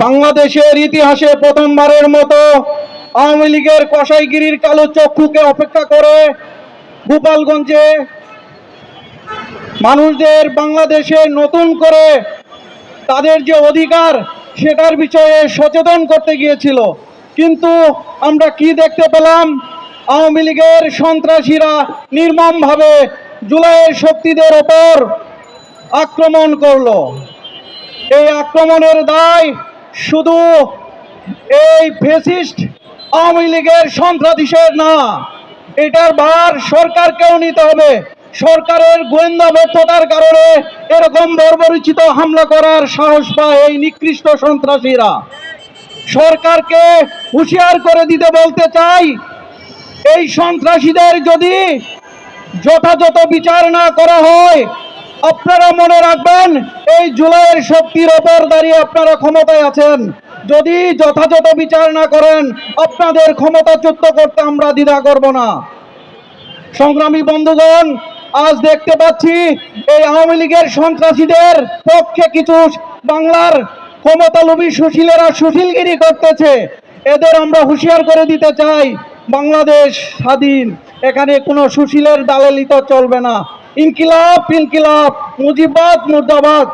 বাংলাদেশের ইতিহাসে প্রথমবারের মতো আওয়ামী লীগের কসাইগিরির কালো চক্ষুকে অপেক্ষা করে গোপালগঞ্জে মানুষদের বাংলাদেশে নতুন করে তাদের যে অধিকার, সেটার বিষয়ে সচেতন করতে গিয়েছিল। কিন্তু আমরা কি দেখতে পেলাম? আওয়ামী লীগের সন্ত্রাসীরা নির্মমভাবে জুলাইয়ের শক্তিদের ওপর আক্রমণ করল। এই আক্রমণের দায় শুধু এই ফেসিস্ট আওয়ামী লীগের সন্ত্রাসীদের না, এটার ভার সরকারকেও নিতে হবে। সরকারের গোয়েন্দা ব্যর্থতার কারণে এরকম বর্বরিচিত হামলা করার সাহস পায় এই নিকৃষ্ট সন্ত্রাসীরা। সরকারকে হুঁশিয়ার করে দিতে বলতে চাই, এই সন্ত্রাসীদের যদি যথাযথ বিচার না করা হয় আপনারা মনে রাখবেন, এই জুলাইয়ের শক্তির ওপর দাঁড়িয়ে আপনারা ক্ষমতায় আছেন। যদি যথাযথ বিচার না করেন, আপনাদের ক্ষমতাচ্যুত করতে আমরা দ্বিধা করব না। সংগ্রামী বন্ধুগণ, আজ দেখতে পাচ্ছি এই আওয়ামী লীগের সন্ত্রাসীদের পক্ষে কিছু বাংলার ক্ষমতালোভী সুশীলেরা সুশীলগিরি করতেছে। এদের আমরা হুঁশিয়ার করে দিতে চাই, বাংলাদেশ স্বাধীন। এখানে কোনো সুশীলের দালালিত চলবে না। ইনকিলাব ইনকিলাব মুজিবাদ মুর্দাবাদ।